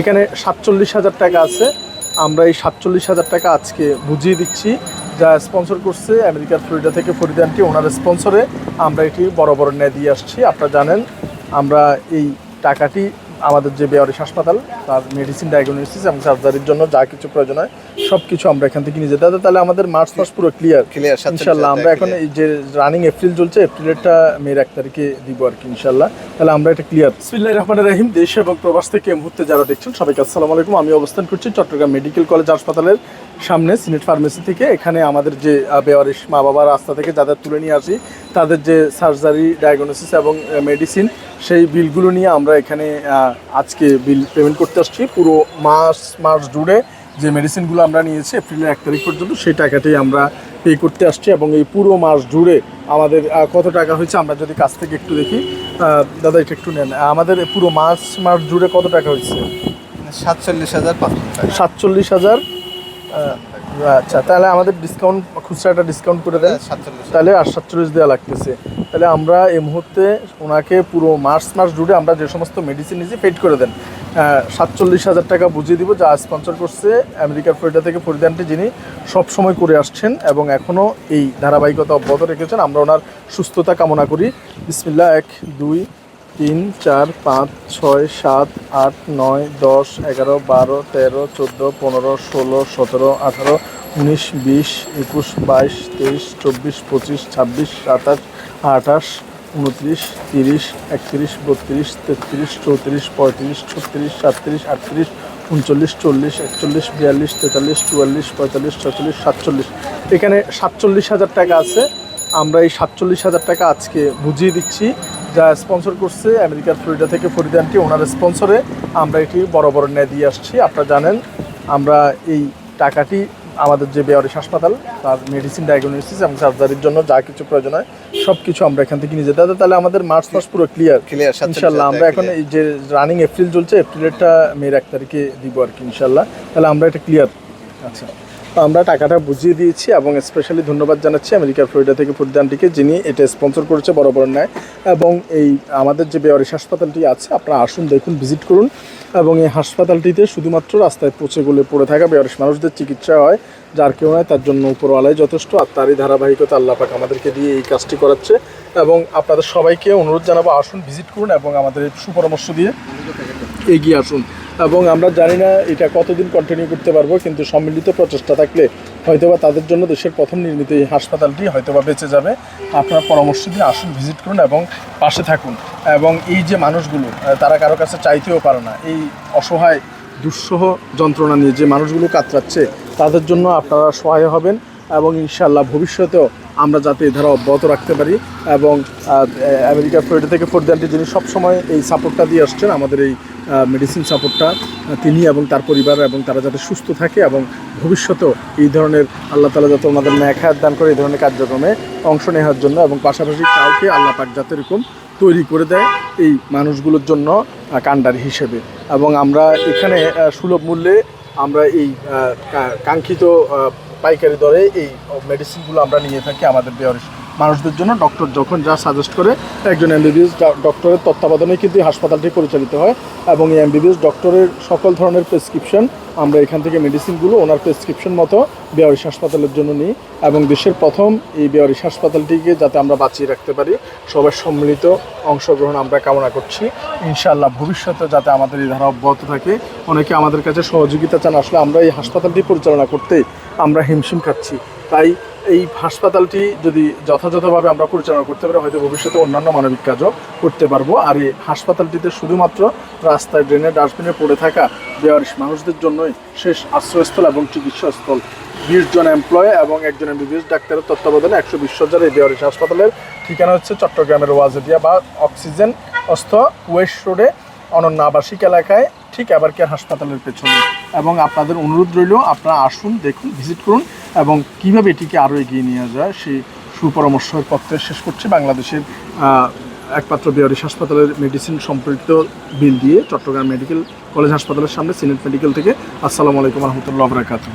এখানে সাতচল্লিশ হাজার টাকা আছে। আমরা এই সাতচল্লিশ হাজার টাকা আজকে বুঝিয়ে দিচ্ছি। যা স্পন্সর করছে আমেরিকার ফ্লোরিডা থেকে ফরিদানটি ওনার স্পন্সরে আমরা এটি বড় বড় ন্যায় দিয়ে আসছি। আপনারা জানেন, আমরা এই টাকাটি আমাদের যে বেয়ারিশ হাসপাতাল তার মেডিসিন ডায়াগনোসিস এবং সার্জারির জন্য যা কিছু প্রয়োজন হয় সব কিছু আমরা এখান থেকে নিয়ে যেতে হবে। তাহলে আমাদের মার্চ মাস পুরো ক্লিয়ার ক্লিয়ার ইনশাল্লাহ আমরা এখন এই যে রানিং এপ্রিল চলছে এপ্রিলেরটা মেয়ের এক তারিখে দিব আর কি ইনশাল্লাহ। তাহলে আমরা এটা ক্লিয়ার বিসমিল্লাহির রহমানির রহিম দেশ এবং প্রবাস থেকে এই মুহূর্তে যারা দেখছেন সবাইকে আসসালামু আলাইকুম। আমি অবস্থান করছি চট্টগ্রাম মেডিকেল কলেজ হাসপাতালের সামনে সিনেট ফার্মেসি থেকে। এখানে আমাদের যে আহ, বেওয়ারিশ মা বাবার রাস্তা থেকে যাদের তুলে নিয়ে আসি তাদের যে সার্জারি ডায়াগনোসিস এবং মেডিসিন সেই বিলগুলো নিয়ে আমরা এখানে আজকে বিল পেমেন্ট করতে আসছি। পুরো মাস মাস জুড়ে যে মেডিসিনগুলো আমরা নিয়েছি এপ্রিলের এক তারিখ পর্যন্ত সেই টাকাটাই আমরা পে করতে আসছি এবং এই পুরো মাস জুড়ে আমাদের কত টাকা হয়েছে আমরা যদি কাছ থেকে একটু দেখি। দাদা এটা একটু নেন। আমাদের পুরো মাস মাস জুড়ে কত টাকা হয়েছে? সাতচল্লিশ হাজার সাতচল্লিশ হাজার? আচ্ছা তাহলে আমাদের ডিসকাউন্ট খুচরাটা ডিসকাউন্ট করে দেন। সাতচল্লিশ তাহলে আর সাতচল্লিশ দেওয়া লাগতেছে। তাহলে আমরা এই মুহূর্তে ওনাকে পুরো মার্চ মাস জুড়ে আমরা যে সমস্ত মেডিসিন নিয়েছি পেড করে দেন। সাতচল্লিশ হাজার টাকা বুঝিয়ে দিব, যা স্পন্সর করছে আমেরিকার ফ্লোরিডা থেকে ফরিদানটি যিনি সব সময় করে আসছেন এবং এখনও এই ধারাবাহিকতা অব্যাহত রেখেছেন। আমরা ওনার সুস্থতা কামনা করি। বিসমিল্লা এক, দুই, তিন, চার, পাঁচ, ছয়, সাত, আট, নয়, দশ, এগারো, বারো, তেরো, চোদ্দ, পনেরো, ষোলো, সতেরো, আঠারো, উনিশ, বিশ, একুশ, বাইশ, তেইশ, চব্বিশ, পঁচিশ, ছাব্বিশ, সাতাশ, আঠাশ উনত্রিশ, তিরিশ, একত্রিশ, বত্রিশ, তেত্রিশ, চৌত্রিশ, পঁয়ত্রিশ, ছত্রিশ, সাতত্রিশ, আটত্রিশ, উনচল্লিশ, চল্লিশ, একচল্লিশ, বিয়াল্লিশ, তেতাল্লিশ, চুয়াল্লিশ, পঁয়তাল্লিশ ছচল্লিশ সাতচল্লিশ। এখানে সাতচল্লিশ হাজার টাকা আছে। আমরা এই সাতচল্লিশ হাজার টাকা আজকে বুঝিয়ে দিচ্ছি। যা স্পন্সর করছে আমেরিকার ফ্লোরিডা থেকে ফরিদানটি ওনার স্পন্সরে আমরা এটি বড় বড় ন্যায় দিয়ে আসছি। আপনারা জানেন, আমরা এই টাকাটি আমাদের যে বেয়ারিশ হাসপাতাল তার মেডিসিন ডায়াগনোসিস এবং সার্জারির জন্য যা কিছু প্রয়োজন হয় সব কিছু আমরা এখান থেকে নিয়ে যেতে হবে। তাহলে আমাদের মার্চ মাস পুরো ক্লিয়ার ক্লিয়ার ইনশাল্লাহ আমরা এখন এই যে রানিং এপ্রিল চলছে এপ্রিলেরটা মেয়ের এক তারিখে দিব আর কি ইনশাল্লাহ। তাহলে আমরা এটা ক্লিয়ার আচ্ছা। আমরা টাকাটা বুঝিয়ে দিয়েছি এবং স্পেশালি ধন্যবাদ জানাচ্ছি আমেরিকার ফ্লোরিডা থেকে ফুরদানটিকে, যিনি এটা স্পন্সর করেছে বড় বড় ন্যায়। এবং এই আমাদের যে বেয়ারিশ হাসপাতালটি আছে, আপনারা আসুন, দেখুন ভিজিট করুন। এবং এই হাসপাতালটিতে শুধুমাত্র রাস্তায় পচে গলে পড়ে থাকা বেয়ারিশ মানুষদের চিকিৎসা হয়, যার কেউ নয়, তার জন্য উপরওয়ালাই যথেষ্ট। আর তারই ধারাবাহিকতা আল্লাপাক আমাদেরকে দিয়ে এই কাজটি করাচ্ছে। এবং আপনাদের সবাইকে অনুরোধ জানাব, আসুন ভিজিট করুন এবং আমাদের সুপরামর্শ দিয়ে এগিয়ে আসুন। এবং আমরা জানি না এটা কতদিন কন্টিনিউ করতে পারব, কিন্তু সম্মিলিত প্রচেষ্টা থাকলে হয়তোবা তাদের জন্য দেশের প্রথম নির্মিত এই হাসপাতালটি হয়তোবা বেঁচে যাবে। আপনারা পরামর্শ দিয়ে আসুন ভিজিট করুন এবং পাশে থাকুন। এবং এই যে মানুষগুলো তারা কারও কাছে চাইতেও পারে না, এই অসহায়, দুঃসহ যন্ত্রণা নিয়ে যে মানুষগুলো কাতরাচ্ছে, তাদের জন্য আপনারা সহায় হবেন এবং ইনশাল্লাহ ভবিষ্যতেও আমরা যাতে এই ধারা অব্যাহত রাখতে পারি এবং আমেরিকা ফ্লোরিডা থেকে ফোরদানটি যিনি সবসময় এই সাপোর্টটা দিয়ে আসছেন, আমাদের এই মেডিসিন সাপোর্টটা তিনি এবং তার পরিবার এবং তারা যাতে সুস্থ থাকে এবং ভবিষ্যতেও এই ধরনের আল্লাহ তালা যাতে ওনাদের ন্যায় খায়াত দান করে এই ধরনের কার্যক্রমে অংশ নেওয়ার জন্য এবং পাশাপাশি কাউকে আল্লাহ পাক যাতে এরকম তৈরি করে দেয় এই মানুষগুলোর জন্য কাণ্ডারি হিসেবে। এবং আমরা এখানে সুলভ মূল্যে আমরা এই কাঙ্ক্ষিত পাইকারি দরে এই মেডিসিনগুলো আমরা নিয়ে থাকি আমাদের বেয়ারিশ মানুষদের জন্য। ডক্টর যখন যা সাজেস্ট করে, একজন এমবিবিএস ডক্টরের তত্ত্বাবধানে কিন্তু হাসপাতালটি পরিচালিত হয় এবং এই এমবিবিএস ডক্টরের সকল ধরনের প্রেসক্রিপশন আমরা এখান থেকে মেডিসিনগুলো ওনার প্রেসক্রিপশন মতো বেয়ারিশ হাসপাতালের জন্য নিই এবং দেশের প্রথম এই বেয়ারিশ হাসপাতালটিকে যাতে আমরা বাঁচিয়ে রাখতে পারি সবার সম্মিলিত অংশগ্রহণ আমরা কামনা করছি। ইনশাআল্লাহ ভবিষ্যতে যাতে আমাদের এই ধারা অব্যাহত থাকে, অনেকে আমাদের কাছে সহযোগিতা চান। আসলে আমরা এই হাসপাতালটি পরিচালনা করতে আমরা হিমশিম খাচ্ছি। তাই এই হাসপাতালটি যদি যথাযথভাবে আমরা পরিচালনা করতে পারি, হয়তো ভবিষ্যতে অন্যান্য মানবিক কাজও করতে পারব। আর এই হাসপাতালটিতে শুধুমাত্র রাস্তায় ড্রেনে ডাস্টবিনে পড়ে থাকা বেয়ারিশ মানুষদের জন্যই শেষ আশ্রয়স্থল এবং চিকিৎসাস্থল। বিশ জন এমপ্লয় এবং একজন এমবিবিএস ডাক্তারের তত্ত্বাবধানে একশো বিশ হাজার এই বেয়ারিশ হাসপাতালের ঠিকানা হচ্ছে চট্টগ্রামের ওয়াজেদিয়া বা অক্সিজেন অস্থ ওয়েস্ট রোডে। অনন্য আবাসিক এলাকায় ঠিক কেয়ার হাসপাতালের পেছনে। এবং আপনাদের অনুরোধ রইল, আপনারা আসুন, দেখুন, ভিজিট করুন এবং কীভাবে এটিকে আরও এগিয়ে নিয়ে যায়, সেই সুপরামর্শের পত্রে শেষ করছে। বাংলাদেশের একমাত্র বেয়ারিশ হাসপাতালের মেডিসিন সম্পর্কিত বিল দিয়ে চট্টগ্রাম মেডিকেল কলেজ হাসপাতালের সামনে সিনেট মেডিকেল থেকে আসসালামু আলাইকুম রহমতুল্লাহ বরাকাতুহ।